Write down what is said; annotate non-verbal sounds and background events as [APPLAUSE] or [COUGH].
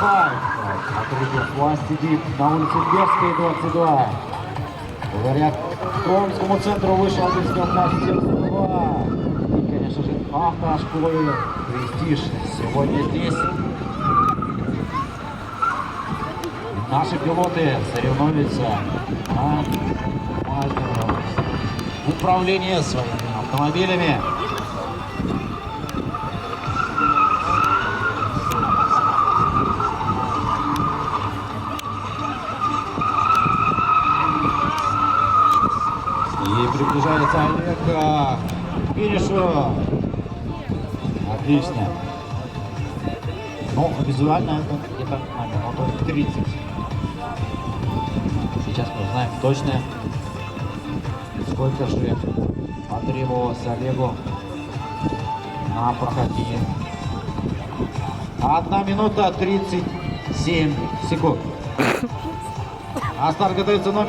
Хайп. Отрыве власть сидит на улице Берской, 22. Говорят, к Томскому центру вышел Одесский мастерства. И, конечно же, автошколы Престиж сегодня здесь. Наши пилоты соревнуются на мастер- управление своими автомобилями. И приближается Олег к финишу. Отлично. Но визуально это где-то на минуту 30. Сейчас мы узнаем точно, сколько же потребовалось Олегу на прохождение. Одна минута 37 секунд. [LAUGHS] А старт готовится номер